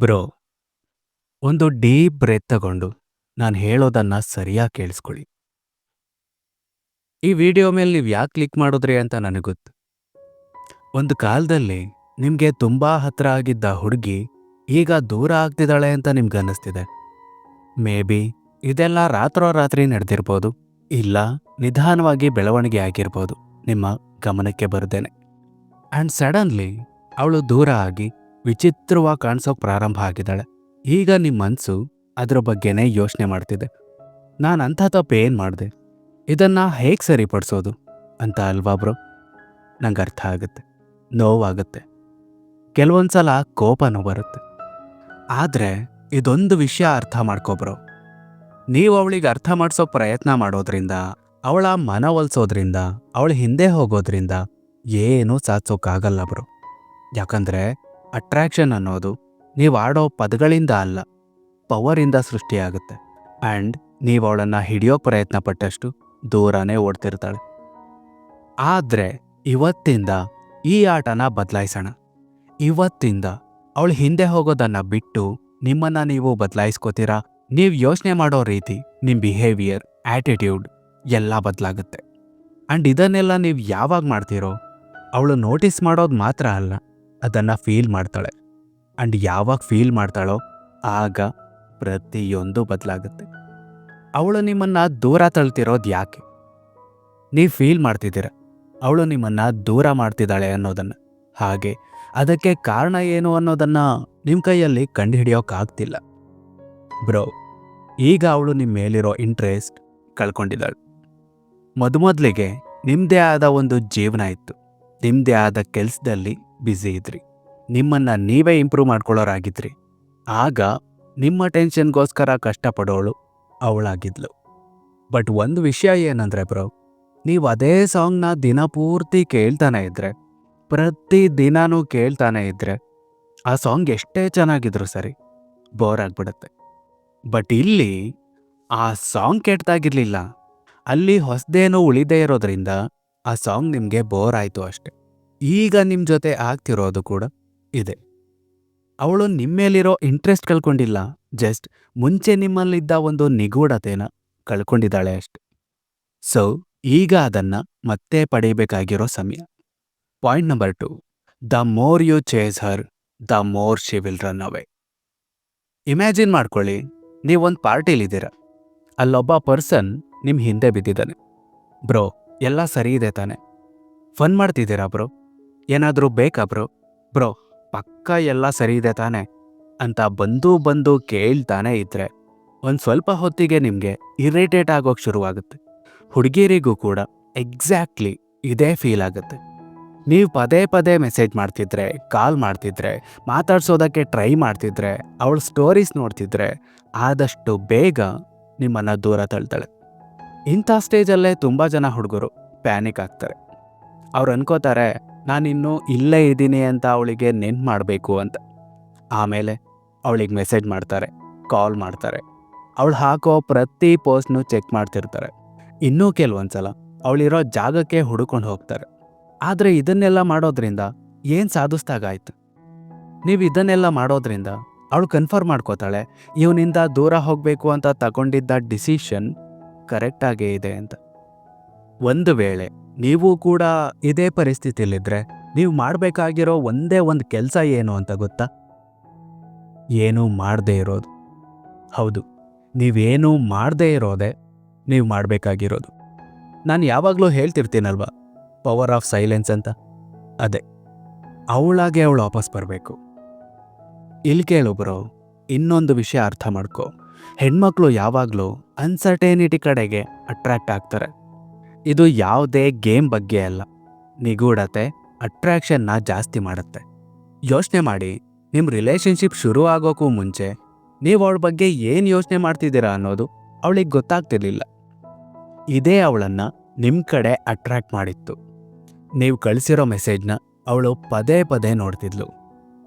Bro, ಒಂದು deep breath ತಗೊಂಡು ನಾನು ಹೇಳೋದನ್ನ ಸರಿಯಾಗಿ ಕೇಳಿಸ್ಕೊಳ್ಳಿ. ಈ ವಿಡಿಯೋ ಮೇಲೆ ನೀವು ಯಾಕೆ ಕ್ಲಿಕ್ ಮಾಡಿದ್ರಿ ಅಂತ ನನಗೆ ಗೊತ್ತು. ಒಂದು ಕಾಲದಲ್ಲಿ ನಿಮಗೆ ತುಂಬಾ ಹತ್ರ ಆಗಿದ್ದ ಹುಡುಗಿ ಈಗ ದೂರ ಆಗ್ತಿದ್ದಾಳೆ ಅಂತ ನಿಮ್ಗೆ ಅನ್ನಿಸ್ತಿದೆ. ಮೇ ಬಿ ಇದೆಲ್ಲ ರಾತ್ರೋರಾತ್ರಿ ನಡೆದಿರ್ಬೋದು, ಇಲ್ಲ ನಿಧಾನವಾಗಿ ಬೆಳವಣಿಗೆ ಆಗಿರ್ಬೋದು, ನಿಮ್ಮ ಗಮನಕ್ಕೆ ಬರುತ್ತೇನೆ. ಆ್ಯಂಡ್ ಸಡನ್ಲಿ ಅವಳು ದೂರ ಆಗಿ ವಿಚಿತ್ರವಾಗಿ ಕಾಣಿಸೋಕೆ ಪ್ರಾರಂಭ ಆಗಿದ್ದಾಳೆ. ಈಗ ನಿಮ್ಮ ಮನಸ್ಸು ಅದರ ಬಗ್ಗೆನೇ ಯೋಚನೆ ಮಾಡ್ತಿದೆ. ನಾನು ಅಂಥ ಏನು ಮಾಡಿದೆ? ಇದನ್ನ ಹೇಗೆ ಸರಿಪಡಿಸೋದು? ಅಂತ ಅಲ್ವಾ ಬ್ರೋ? ನಂಗೆ ಅರ್ಥ ಆಗುತ್ತೆ. ನೋವಾಗುತ್ತೆ. ಕೆಲವೊಂದು ಸಲ ಕೋಪನೂ ಬರುತ್ತೆ. ಆದರೆ ಇದೊಂದು ವಿಷಯ ಅರ್ಥ ಮಾಡ್ಕೊಬ್ರೋ ನೀವು ಅವಳಿಗೆ ಅರ್ಥ ಮಾಡಿಸೋ ಪ್ರಯತ್ನ ಮಾಡೋದ್ರಿಂದ, ಅವಳ ಮನವೊಲಿಸೋದ್ರಿಂದ ಅವಳ ಹಿಂದೆ ಹೋಗೋದ್ರಿಂದ ಏನೂ ಸಾಧಿಸೋಕ್ಕಾಗಲ್ಲ ಬ್ರೋ. ಯಾಕಂದ್ರೆ ಅಟ್ರಾಕ್ಷನ್ ಅನ್ನೋದು ನೀವು ಆಡೋ ಪದಗಳಿಂದ ಅಲ್ಲ ಪವರಿಂದ ಸೃಷ್ಟಿಯಾಗುತ್ತೆ. ಆ್ಯಂಡ್ ನೀವು ಅವಳನ್ನು ಹಿಡಿಯೋ ಪ್ರಯತ್ನ ಪಟ್ಟಷ್ಟು ದೂರನೇ ಓಡ್ತಿರ್ತಾಳೆ. ಆದರೆ ಇವತ್ತಿಂದ ಈ ಆಟನ ಬದಲಾಯಿಸೋಣ. ಇವತ್ತಿಂದ ಅವಳು ಹಿಂದೆ ಹೋಗೋದನ್ನು ಬಿಟ್ಟು ನಿಮ್ಮನ್ನು ನೀವು ಬದಲಾಯಿಸ್ಕೋತೀರಾ? ನೀವು ಯೋಚನೆ ಮಾಡೋ ರೀತಿ ನಿಮ್ಮ ಬಿಹೇವಿಯರ್ ಆ್ಯಟಿಟ್ಯೂಡ್ ಎಲ್ಲ ಬದಲಾಗುತ್ತೆ. ಆ್ಯಂಡ್ ಇದನ್ನೆಲ್ಲ ನೀವು ಯಾವಾಗ ಮಾಡ್ತೀರೋ, ಅವಳು ನೋಟಿಸ್ ಮಾಡೋದು ಮಾತ್ರ ಅಲ್ಲ. ಅದನ್ನು ಫೀಲ್ ಮಾಡ್ತಾಳೆ. ಆ್ಯಂಡ್ ಯಾವಾಗ ಫೀಲ್ ಮಾಡ್ತಾಳೋ ಆಗ ಪ್ರತಿಯೊಂದು ಬದಲಾಗುತ್ತೆ. ಅವಳು ನಿಮ್ಮನ್ನು ದೂರ ತಳ್ತಿರೋದು ಯಾಕೆ? ನೀವು ಫೀಲ್ ಮಾಡ್ತಿದ್ದೀರ? ಅವಳು ನಿಮ್ಮನ್ನು ದೂರ ಮಾಡ್ತಿದ್ದಾಳೆ ಅನ್ನೋದನ್ನು. ಹಾಗೆ ಅದಕ್ಕೆ ಕಾರಣ ಏನು ಅನ್ನೋದನ್ನು ನಿಮ್ಮ ಕೈಯಲ್ಲಿ ಕಂಡುಹಿಡಿಯೋಕ್ಕಾಗ್ತಿಲ್ಲ ಬ್ರೋ, ಈಗ ಅವಳು ನಿಮ್ಮ ಮೇಲಿರೋ ಇಂಟ್ರೆಸ್ಟ್ ಕಳ್ಕೊಂಡಿದ್ದಾಳೆ. ಮೊದಮೊದಲಿಗೆ ನಿಮ್ಮದೇ ಆದ ಒಂದು ಜೀವನ ಇತ್ತು. ನಿಮ್ಮದೇ ಆದ ಕೆಲಸದಲ್ಲಿ ಬ್ಯುಸಿ ಇದ್ರಿ. ನಿಮ್ಮನ್ನ ನೀವೇ ಇಂಪ್ರೂವ್ ಮಾಡ್ಕೊಳ್ಳೋರಾಗಿದ್ರಿ. ಆಗ ನಿಮ್ಮ ಟೆನ್ಷನ್ಗೋಸ್ಕರ ಕಷ್ಟಪಡೋಳು ಅವಳಾಗಿದ್ಲು. ಬಟ್ ಒಂದು ವಿಷಯ ಏನಂದ್ರೆ ಬ್ರೋ, ನೀವು ಅದೇ ಸಾಂಗ್ನ ದಿನ ಪೂರ್ತಿ ಕೇಳ್ತಾನೆ ಇದ್ರೆ, ಪ್ರತಿ ದಿನಾನೂ ಕೇಳ್ತಾನೆ ಇದ್ರೆ, ಆ ಸಾಂಗ್ ಎಷ್ಟೇ ಚೆನ್ನಾಗಿದ್ರು ಸರಿ ಬೋರ್ ಆಗ್ಬಿಡುತ್ತೆ. ಬಟ್ ಇಲ್ಲಿ ಆ ಸಾಂಗ್ ಕೆಟ್ಟದಾಗಿರ್ಲಿಲ್ಲ ಅಲ್ಲಿ ಹೊಸದೇನೋ ಉಳಿದೇ ಇರೋದ್ರಿಂದ ಆ ಸಾಂಗ್ ನಿಮಗೆ ಬೋರ್ ಆಯಿತು ಅಷ್ಟೆ. ಈಗ ನಿಮ್ಮ ಜೊತೆ ಆಗ್ತಿರೋದು ಕೂಡ ಇದೆ. ಅವಳು ನಿಮ್ಮೇಲಿರೋ ಇಂಟ್ರೆಸ್ಟ್ ಕಳ್ಕೊಂಡಿಲ್ಲ. ಜಸ್ಟ್ ಮುಂಚೆ ನಿಮ್ಮಲ್ಲಿದ್ದ ಒಂದು ನಿಗೂಢತೆನ ಕಳ್ಕೊಂಡಿದ್ದಾಳೆ ಅಷ್ಟೆ. ಸೊ ಈಗ ಅದನ್ನ ಮತ್ತೆ ಪಡೆಯಬೇಕಾಗಿರೋ ಸಮಯ. Point number two the more you chase her the more she will run away imagine ಮಾಡ್ಕೊಳ್ಳಿ. ನೀವೊಂದು ಪಾರ್ಟಿಲಿದ್ದೀರ ಅಲ್ಲೊಬ್ಬ ಪರ್ಸನ್ ನಿಮ್ಮ ಹಿಂದೆ ಬಿದ್ದಿದ್ದಾನೆ. ಬ್ರೋ ಎಲ್ಲ ಸರಿ ಇದೆ ತಾನೆ. ಫನ್ ಮಾಡ್ತಿದ್ದೀರಾ ಬ್ರೋ ಏನಾದರೂ ಬೇಕಾ ಬ್ರೋ? ಬ್ರೋ, ಪಕ್ಕ ಎಲ್ಲ ಸರಿ ಇದೆ ತಾನೆ? ಅಂತ ಬಂದು ಬಂದು ಕೇಳ್ತಾನೆ ಇದ್ರೆ, ಒಂದು ಸ್ವಲ್ಪ ಹೊತ್ತಿಗೆ ನಿಮಗೆ ಇರಿಟೇಟ್ ಆಗೋಕೆ ಶುರುವಾಗುತ್ತೆ. ಹುಡುಗಿರಿಗೂ ಕೂಡ ಎಕ್ಸಾಕ್ಟ್ಲಿ ಇದೇ ಫೀಲ್ ಆಗುತ್ತೆ. ನೀವು ಪದೇ ಪದೇ ಮೆಸೇಜ್ ಮಾಡ್ತಿದ್ರೆ ಕಾಲ್ ಮಾಡ್ತಿದ್ರೆ, ಮಾತಾಡ್ಸೋದಕ್ಕೆ ಟ್ರೈ ಮಾಡ್ತಿದ್ರೆ, ಅವಳ ಸ್ಟೋರೀಸ್ ನೋಡ್ತಿದ್ರೆ ಆದಷ್ಟು ಬೇಗ ನಿಮ್ಮನ್ನು ದೂರ ತಳ್ತಾಳೆ. ಇಂಥ ಸ್ಟೇಜಲ್ಲೇ ತುಂಬ ಜನ ಹುಡುಗರು ಪ್ಯಾನಿಕ್ ಆಗ್ತಾರೆ. ಅವ್ರು ಅನ್ಕೋತಾರೆ ನಾನಿನ್ನೂ ಇಲ್ಲೇ ಇದ್ದೀನಿ ಅಂತ ಅವಳಿಗೆ ನೆನ್ಪು ಮಾಡಬೇಕು ಅಂತ. ಆಮೇಲೆ ಅವಳಿಗೆ ಮೆಸೇಜ್ ಮಾಡ್ತಾರೆ ಕಾಲ್ ಮಾಡ್ತಾರೆ. ಅವಳು ಹಾಕೋ ಪ್ರತಿ ಪೋಸ್ಟ್ನು ಚೆಕ್ ಮಾಡ್ತಿರ್ತಾರೆ. ಇನ್ನೂ ಕೆಲವೊಂದ್ಸಲ ಅವಳಿರೋ ಜಾಗಕ್ಕೆ ಹುಡುಕೊಂಡು ಹೋಗ್ತಾರೆ. ಆದರೆ ಇದನ್ನೆಲ್ಲ ಮಾಡೋದ್ರಿಂದ ಏನು ಸಾಧಿಸ್ದಾಗಾಯ್ತು ನೀವು ಇದನ್ನೆಲ್ಲ ಮಾಡೋದ್ರಿಂದ ಅವಳು ಕನ್ಫರ್ಮ್ ಮಾಡ್ಕೋತಾಳೆ, ಇವನಿಂದ ದೂರ ಹೋಗಬೇಕು ಅಂತ ತಗೊಂಡಿದ್ದ ಡಿಸಿಷನ್ ಕರೆಕ್ಟಾಗೇ ಇದೆ ಅಂತ. ಒಂದು ವೇಳೆ ನೀವು ಕೂಡ ಇದೇ ಪರಿಸ್ಥಿತಿಲಿದ್ರೆ ನೀವು ಮಾಡಬೇಕಾಗಿರೋ ಒಂದೇ ಒಂದು ಕೆಲಸ ಏನು ಅಂತ ಗೊತ್ತಾ? ಏನೂ ಮಾಡದೇ ಇರೋದು. ಹೌದು, ನೀವೇನೂ ಮಾಡದೇ ಇರೋದೇ ನೀವು ಮಾಡಬೇಕಾಗಿರೋದು. ನಾನು ಯಾವಾಗಲೂ ಹೇಳ್ತಿರ್ತೀನಲ್ವಾ, ಪವರ್ ಆಫ್ ಸೈಲೆನ್ಸ್ ಅಂತ? ಅದೇ, ಅವಳಾಗೆ ಅವಳು ವಾಪಸ್ ಬರಬೇಕು. ಇಲ್ಲಿ ಕೇಳು ಬ್ರೋ, ಇನ್ನೊಂದು ವಿಷಯ ಅರ್ಥ ಮಾಡ್ಕೋ. ಹೆಣ್ಮಕ್ಳು ಯಾವಾಗಲೂ ಅನ್ಸರ್ಟೇನಿಟಿ ಕಡೆಗೆ ಅಟ್ರಾಕ್ಟ್ ಆಗ್ತಾರೆ. ಇದು ಯಾವುದೇ ಗೇಮ್ ಬಗ್ಗೆ ಅಲ್ಲ. ನಿಗೂಢತೆ ಅಟ್ರ್ಯಾಕ್ಷನ್ನ ಜಾಸ್ತಿ ಮಾಡುತ್ತೆ. ಯೋಚನೆ ಮಾಡಿ ನಿಮ್ಮ ರಿಲೇಷನ್ಶಿಪ್ ಶುರು ಆಗೋಕ್ಕೂ ಮುಂಚೆ ನೀವು ಅವಳ ಬಗ್ಗೆ ಏನು ಯೋಚನೆ ಮಾಡ್ತಿದ್ದೀರಾ ಅನ್ನೋದು ಅವಳಿಗೆ ಗೊತ್ತಾಗ್ತಿರ್ಲಿಲ್ಲ. ಇದೇ ಅವಳನ್ನು ನಿಮ್ಮ ಕಡೆ ಅಟ್ರಾಕ್ಟ್ ಮಾಡಿತ್ತು. ನೀವು ಕಳಿಸಿರೋ ಮೆಸೇಜ್ನ ಅವಳು ಪದೇ ಪದೇ ನೋಡ್ತಿದ್ಲು.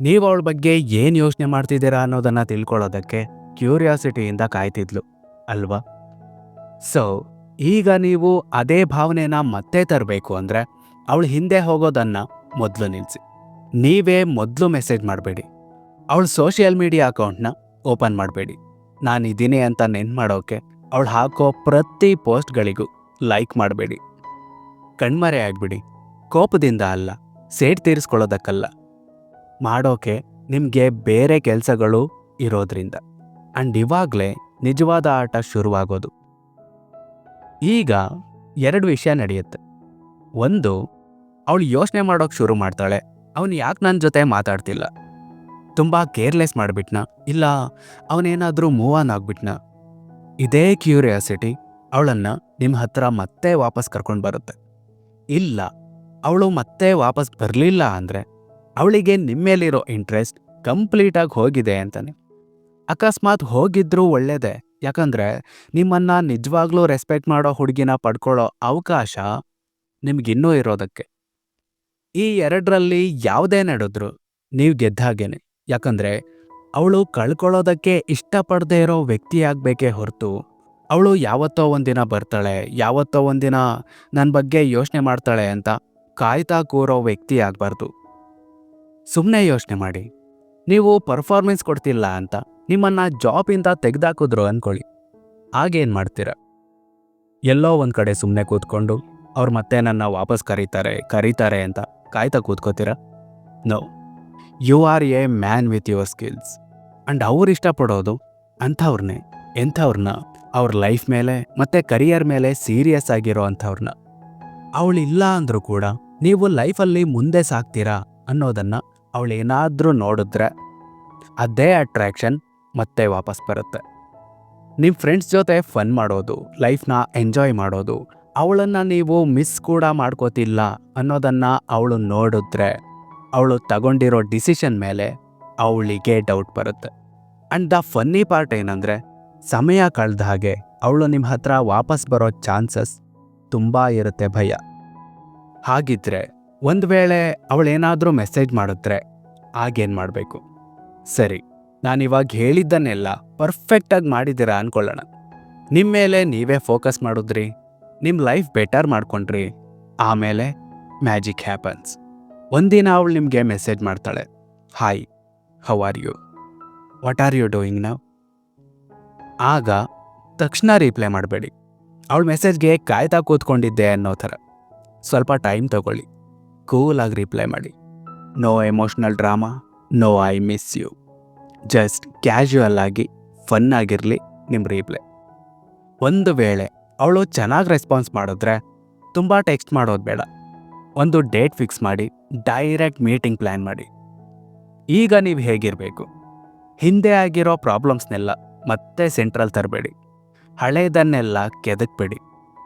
ನೀವು ಅವಳ ಬಗ್ಗೆ ಏನು ಯೋಚನೆ ಮಾಡ್ತಿದ್ದೀರಾ ಅನ್ನೋದನ್ನು ತಿಳ್ಕೊಳ್ಳೋದಕ್ಕೆ ಕ್ಯೂರಿಯಾಸಿಟಿಯಿಂದ ಕಾಯ್ತಿದ್ಲು, ಅಲ್ವಾ? ಸೊ ಈಗ ನೀವು ಅದೇ ಭಾವನೆನ ಮತ್ತೆ ತರಬೇಕು ಅಂದರೆ ಅವಳು ಹಿಂದೆ ಹೋಗೋದನ್ನ ಮೊದಲು ನಿಲ್ಲಿಸಿ ನೀವೇ ಮೊದಲು ಮೆಸೇಜ್ ಮಾಡಬೇಡಿ. ಅವಳ ಸೋಷಿಯಲ್ ಮೀಡಿಯಾ ಅಕೌಂಟ್ನ ಓಪನ್ ಮಾಡಬೇಡಿ. ನಾನಿದ್ದೀನಿ ಅಂತ ನೆನ್ ಮಾಡೋಕೆ ಅವಳು ಹಾಕೋ ಪ್ರತಿ ಪೋಸ್ಟ್ಗಳಿಗೂ ಲೈಕ್ ಮಾಡಬೇಡಿ. ಕಣ್ಮರೆ ಆಗ್ಬಿಡಿ. ಕೋಪದಿಂದ ಅಲ್ಲ ಸೇಟ್ ತೀರಿಸ್ಕೊಳ್ಳೋದಕ್ಕಲ್ಲ. ಮಾಡೋಕೆ ನಿಮಗೆ ಬೇರೆ ಕೆಲಸಗಳು ಇರೋದ್ರಿಂದ. ಆ್ಯಂಡ್ ಇವಾಗಲೇ ನಿಜವಾದ ಆಟ ಶುರುವಾಗೋದು. ಈಗ ಎರಡು ವಿಷಯ ನಡೆಯುತ್ತೆ. ಒಂದು, ಅವಳು ಯೋಚನೆ ಮಾಡೋಕೆ ಶುರು ಮಾಡ್ತಾಳೆ. ಅವನು ಯಾಕೆ ನನ್ನ ಜೊತೆ ಮಾತಾಡ್ತಿಲ್ಲ? ತುಂಬ ಕೇರ್ಲೆಸ್ ಮಾಡಿಬಿಟ್ನ? ಇಲ್ಲ, ಅವನೇನಾದರೂ ಮೂವ್ ಆನ್ ಆಗ್ಬಿಟ್ನ? ಇದೇ ಕ್ಯೂರಿಯಾಸಿಟಿ ಅವಳನ್ನು ನಿಮ್ಮ ಹತ್ರ ಮತ್ತೆ ವಾಪಸ್ ಕರ್ಕೊಂಡು ಬರುತ್ತೆ. ಇಲ್ಲ, ಅವಳು ಮತ್ತೆ ವಾಪಸ್ ಬರಲಿಲ್ಲ ಅಂದರೆ ಅವಳಿಗೆ ನಿಮ್ಮೇಲಿರೋ ಇಂಟ್ರೆಸ್ಟ್ ಕಂಪ್ಲೀಟಾಗಿ ಹೋಗಿದೆ ಅಂತಾನೆ. ಅಕಸ್ಮಾತ್ ಹೋಗಿದ್ರೂ ಒಳ್ಳೇದೇ ಯಾಕಂದ್ರೆ ನಿಮ್ಮನ್ನ ನಿಜವಾಗ್ಲೂ ರೆಸ್ಪೆಕ್ಟ್ ಮಾಡೋ ಹುಡುಗಿನ ಪಡ್ಕೊಳ್ಳೋ ಅವಕಾಶ ನಿಮಗಿನ್ನೂ ಇರೋದಕ್ಕೆ. ಈ ಎರಡರಲ್ಲಿ ಯಾವುದೇ ನಡೆದ್ರು ನೀವು ಗೆದ್ದಾಗೇನೆ ಯಾಕಂದ್ರೆ ಅವಳು ಕಳ್ಕೊಳ್ಳೋದಕ್ಕೆ ಇಷ್ಟಪಡದೇ ಇರೋ ವ್ಯಕ್ತಿಯಾಗಬೇಕೇ ಹೊರತು ಅವಳು ಯಾವತ್ತೋ ಒಂದಿನ ಬರ್ತಾಳೆ, ಯಾವತ್ತೋ ಒಂದಿನ ನನ್ನ ಬಗ್ಗೆ ಯೋಚನೆ ಮಾಡ್ತಾಳೆ ಅಂತ ಕಾಯ್ತಾ ಕೂರೋ ವ್ಯಕ್ತಿ ಆಗಬಾರ್ದು. ಸುಮ್ಮನೆ ಯೋಚನೆ ಮಾಡಿ. ನೀವು ಪರ್ಫಾರ್ಮೆನ್ಸ್ ಕೊಡ್ತಿಲ್ಲ ಅಂತ ನಿಮ್ಮನ್ನ ಜಾಬಿಂದ ತೆಗೆದಾಕಿದ್ರು ಅಂದ್ಕೊಳ್ಳಿ ಆಗೇನು ಮಾಡ್ತೀರ? ಎಲ್ಲೋ ಒಂದು ಕಡೆ ಸುಮ್ಮನೆ ಕೂತ್ಕೊಂಡು ಅವ್ರು ಮತ್ತೆ ನನ್ನ ವಾಪಸ್ ಕರೀತಾರೆ ಕರೀತಾರೆ ಅಂತ ಕಾಯ್ತಾ ಕೂತ್ಕೋತೀರ? No you are a man with your skills and ಅವ್ರು ಇಷ್ಟಪಡೋದು ಅಂಥವ್ರನ್ನೇ ಎಂಥವ್ರನ್ನ ಅವ್ರ ಲೈಫ್ ಮೇಲೆ ಮತ್ತೆ ಕರಿಯರ್ ಮೇಲೆ ಸೀರಿಯಸ್ ಆಗಿರೋ ಅಂಥವ್ರನ್ನ ಅವಳಿಲ್ಲ ಅಂದರೂ ಕೂಡ ನೀವು ಲೈಫಲ್ಲಿ ಮುಂದೆ ಸಾಕ್ತೀರಾ ಅನ್ನೋದನ್ನ ಅವಳೇನಾದರೂ ನೋಡಿದ್ರೆ ಅದೇ ಅಟ್ರಾಕ್ಷನ್ ಮತ್ತೆ ವಾಪಸ್ ಬರುತ್ತೆ. ನಿಮ್ಮ ಫ್ರೆಂಡ್ಸ್ ಜೊತೆ ಫನ್ ಮಾಡೋದು ಲೈಫ್ನ ಎಂಜಾಯ್ ಮಾಡೋದು, ಅವಳನ್ನು ನೀವು ಮಿಸ್ ಕೂಡ ಮಾಡ್ಕೋತಿಲ್ಲ ಅನ್ನೋದನ್ನು ಅವಳು ನೋಡಿದ್ರೆ, ಅವಳು ತಗೊಂಡಿರೋ ಡಿಸಿಷನ್ ಮೇಲೆ ಅವಳಿಗೆ ಡೌಟ್ ಬರುತ್ತೆ. ಆ್ಯಂಡ್ ದ ಫನ್ನಿ ಪಾರ್ಟ್ ಏನಂದರೆ, ಸಮಯ ಕಳೆದ ಹಾಗೆ ಅವಳು ನಿಮ್ಮ ಹತ್ರ ವಾಪಸ್ ಬರೋ ಚಾನ್ಸಸ್ ತುಂಬ ಇರುತ್ತೆ ಭಯ. ಹಾಗಿದ್ರೆ ಒಂದು ವೇಳೆ ಅವಳೇನಾದರೂ ಮೆಸೇಜ್ ಮಾಡಿದ್ರೆ ಆಗೇನು ಮಾಡಬೇಕು? ಸರಿ ನಾನಿವಾಗ ಹೇಳಿದ್ದನ್ನೆಲ್ಲ ಪರ್ಫೆಕ್ಟಾಗಿ ಮಾಡಿದ್ದೀರಾ ಅಂದ್ಕೊಳ್ಳೋಣ ನಿಮ್ಮ ಮೇಲೆ ನೀವೇ ಫೋಕಸ್ ಮಾಡಿದ್ರಿ ನಿಮ್ಮ ಲೈಫ್ ಬೆಟರ್ ಮಾಡ್ಕೊಂಡ್ರಿ, ಆಮೇಲೆ ಮ್ಯಾಜಿಕ್ ಹ್ಯಾಪನ್ಸ್ ಒಂದಿನ ಅವಳು ನಿಮಗೆ ಮೆಸೇಜ್ ಮಾಡ್ತಾಳೆ hi how are you what are you doing ನಾವು ಆಗ ತಕ್ಷಣ ರಿಪ್ಲೈ ಮಾಡಬೇಡಿ. ಅವಳ ಮೆಸೇಜ್ಗೆ ಕಾಯ್ತಾ ಕೂತ್ಕೊಂಡಿದ್ದೆ ಅನ್ನೋ ಥರ. ಸ್ವಲ್ಪ ಟೈಮ್ ತಗೊಳ್ಳಿ. ಕೂಲಾಗಿ ರಿಪ್ಲೈ ಮಾಡಿ. No emotional drama no I miss you just casual ಆಗಿ ಫನ್ ಆಗಿರಲಿ ನಿಮ್ಮ ರಿಪ್ಲೈ ಒಂದು ವೇಳೆ ಅವಳು ಚೆನ್ನಾಗಿ ರೆಸ್ಪಾನ್ಸ್ ಮಾಡಿದ್ರೆ ತುಂಬ ಟೆಕ್ಸ್ಟ್ ಮಾಡೋದು ಬೇಡ. ಒಂದು ಡೇಟ್ ಫಿಕ್ಸ್ ಮಾಡಿ ಡೈರೆಕ್ಟ್ ಮೀಟಿಂಗ್ ಪ್ಲ್ಯಾನ್ ಮಾಡಿ. ಈಗ ನೀವು ಹೇಗಿರಬೇಕು? ಹಿಂದೆ ಆಗಿರೋ ಪ್ರಾಬ್ಲಮ್ಸ್ನೆಲ್ಲ ಮತ್ತೆ ಸೆಂಟ್ರಲ್ ತರಬೇಡಿ. ಹಳೆಯದನ್ನೆಲ್ಲ ಕೆದಕ್ಬೇಡಿ.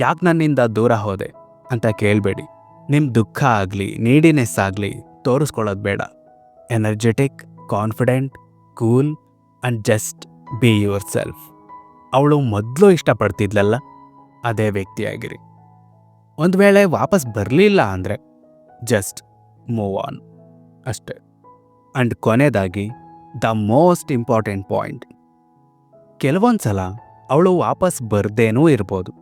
ಯಾಕೆ ನನ್ನಿಂದ ದೂರ ಹೋದೆ ಅಂತ ಕೇಳಬೇಡಿ. ನಿಮ್ಮ ದುಃಖ ಆಗಲಿ, ನೀಡಿನೆಸ್ ಆಗಲಿ ತೋರಿಸ್ಕೊಳ್ಳೋದು ಬೇಡ. Energetic confident cool and just be yourself ಅವಳು ಮೊದಲು ಇಷ್ಟಪಡ್ತಿದ್ಲಲ್ಲ, ಅದೇ ವ್ಯಕ್ತಿಯಾಗಿರಿ. ಒಂದು ವೇಳೆ ವಾಪಸ್ ಬರಲಿಲ್ಲ ಅಂದರೆ ಜಸ್ಟ್ ಮೂವ್ ಆನ್ ಅಷ್ಟೇ. ಆ್ಯಂಡ್ ಕೊನೆಯದಾಗಿ ದ ಮೋಸ್ಟ್ ಇಂಪಾರ್ಟೆಂಟ್ ಪಾಯಿಂಟ್ ಕೆಲವೊಂದು ಸಲ ಅವಳು ವಾಪಸ್ ಬರ್ದೇನೂ ಇರ್ಬೋದು.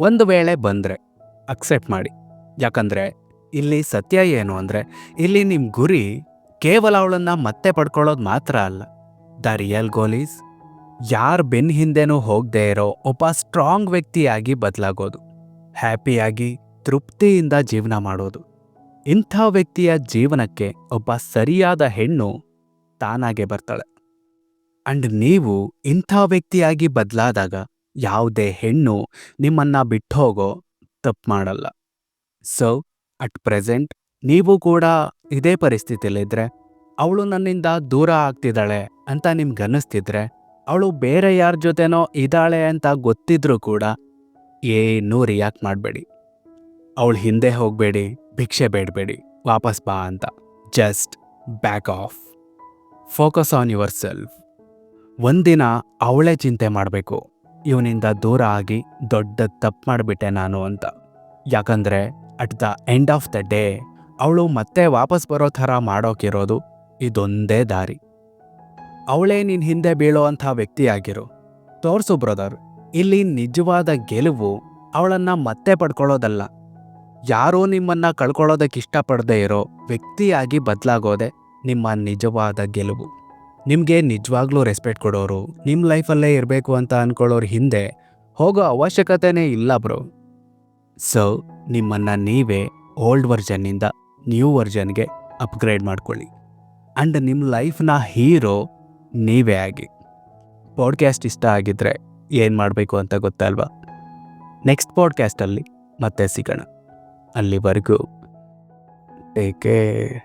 ಒಂದು ವೇಳೆ ಬಂದರೆ ಅಕ್ಸೆಪ್ಟ್ ಮಾಡಿ. ಯಾಕಂದರೆ ಇಲ್ಲಿ ಸತ್ಯ ಏನು ಅಂದರೆ ಇಲ್ಲಿ ನಿಮ್ಮ ಗುರಿ ಕೇವಲ ಅವಳನ್ನು ಮತ್ತೆ ಪಡ್ಕೊಳ್ಳೋದು ಮಾತ್ರ ಅಲ್ಲ. ದ ರಿಯಲ್ ಗೋಲ್ ಈಸ್ ಯಾರ ಬೆನ್ನ ಹಿಂದೆನೂ ಹೋಗದೆ ಇರೋ ಒಬ್ಬ ಸ್ಟ್ರಾಂಗ್ ವ್ಯಕ್ತಿಯಾಗಿ ಬದಲಾಗೋದು. ಹ್ಯಾಪಿಯಾಗಿ, ತೃಪ್ತಿಯಿಂದ ಜೀವನ ಮಾಡೋದು. ಇಂಥ ವ್ಯಕ್ತಿಯ ಜೀವನಕ್ಕೆ ಒಬ್ಬ ಸರಿಯಾದ ಹೆಣ್ಣು ತಾನಾಗೆ ಬರ್ತಾಳೆ. ಅಂಡ್ ನೀವು ಇಂಥ ವ್ಯಕ್ತಿಯಾಗಿ ಬದಲಾದಾಗ ಯಾವುದೇ ಹೆಣ್ಣು ನಿಮ್ಮನ್ನ ಬಿಟ್ಟೋಗೋ ತಪ್ಪು ಮಾಡಲ್ಲ. ಸೊ ಅಟ್ ಪ್ರೆಸೆಂಟ್ ನೀವು ಕೂಡ ಇದೇ ಪರಿಸ್ಥಿತಿಯಲ್ಲಿದ್ದರೆ ಅವಳು ನನ್ನಿಂದ ದೂರ ಆಗ್ತಿದ್ದಾಳೆ ಅಂತ ನಿಮ್ಗೆ ಅನ್ನಿಸ್ತಿದ್ರೆ, ಅವಳು ಬೇರೆ ಯಾರ ಜೊತೆನೋ ಇದ್ದಾಳೆ ಅಂತ ಗೊತ್ತಿದ್ರೂ ಕೂಡ ಏನೂ ರಿಯಾಕ್ಟ್ ಮಾಡಬೇಡಿ. ಅವಳು ಹಿಂದೆ ಹೋಗಬೇಡಿ, ಭಿಕ್ಷೆ ಬೇಡಬೇಡಿ, ವಾಪಸ್ ಬಾ ಅಂತ. Just back off focus on yourself ಒಂದಿನ ಅವಳೇ ಚಿಂತೆ ಮಾಡಬೇಕು. ಇವನಿಂದ ದೂರ ಆಗಿ ದೊಡ್ಡ ತಪ್ಪು ಮಾಡಿಬಿಟ್ಟೆ ನಾನು ಅಂತ. ಯಾಕಂದರೆ at the end of the day, ಅವಳು ಮತ್ತೆ ವಾಪಸ್ ಬರೋ ಥರ ಮಾಡೋಕಿರೋದು ಇದೊಂದೇ ದಾರಿ. ಅವಳೇ ನಿನ್ನ ಹಿಂದೆ ಬೀಳೋ ಅಂಥ ವ್ಯಕ್ತಿಯಾಗಿರು. ತೋರ್ಸು ಬ್ರದರ್, ಇಲ್ಲಿ ನಿಜವಾದ ಗೆಲುವು ಅವಳನ್ನು ಮತ್ತೆ ಪಡ್ಕೊಳ್ಳೋದಲ್ಲ. ಯಾರೋ ನಿಮ್ಮನ್ನು ಕಳ್ಕೊಳ್ಳೋದಕ್ಕೆ ಇಷ್ಟಪಡದೇ ಇರೋ ವ್ಯಕ್ತಿಯಾಗಿ ಬದಲಾಗೋದೆ ನಿಮ್ಮ ನಿಜವಾದ ಗೆಲುವು. ನಿಮಗೆ ನಿಜವಾಗ್ಲೂ ರೆಸ್ಪೆಕ್ಟ್ ಕೊಡೋರು ನಿಮ್ಮ ಲೈಫಲ್ಲೇ ಇರಬೇಕು ಅಂತ ಅನ್ಕೊಳ್ಳೋರು ಹಿಂದೆ ಹೋಗೋ ಅವಶ್ಯಕತೆನೇ ಇಲ್ಲ ಬ್ರೋ. ಸೊ ನಿಮ್ಮನ್ನು ನೀವೇ ಓಲ್ಡ್ ವರ್ಜನ್ನಿಂದ ನ್ಯೂ ವರ್ಜನ್ಗೆ ಅಪ್ಗ್ರೇಡ್ ಮಾಡ್ಕೊಳ್ಳಿ. ಆ್ಯಂಡ್ ನಿಮ್ಮ ಲೈಫ್ನ ಹೀರೋ ನೀವೇ ಆಗಿ. ಪಾಡ್ಕ್ಯಾಸ್ಟ್ ಇಷ್ಟ ಆಗಿದ್ದರೆ ಏನು ಮಾಡಬೇಕು ಅಂತ ಗೊತ್ತಲ್ವಾ? ನೆಕ್ಸ್ಟ್ ಪಾಡ್ಕ್ಯಾಸ್ಟಲ್ಲಿ ಮತ್ತೆ ಸಿಗೋಣ. ಅಲ್ಲಿವರೆಗೂ ಟೇಕ್ ಕೇರ್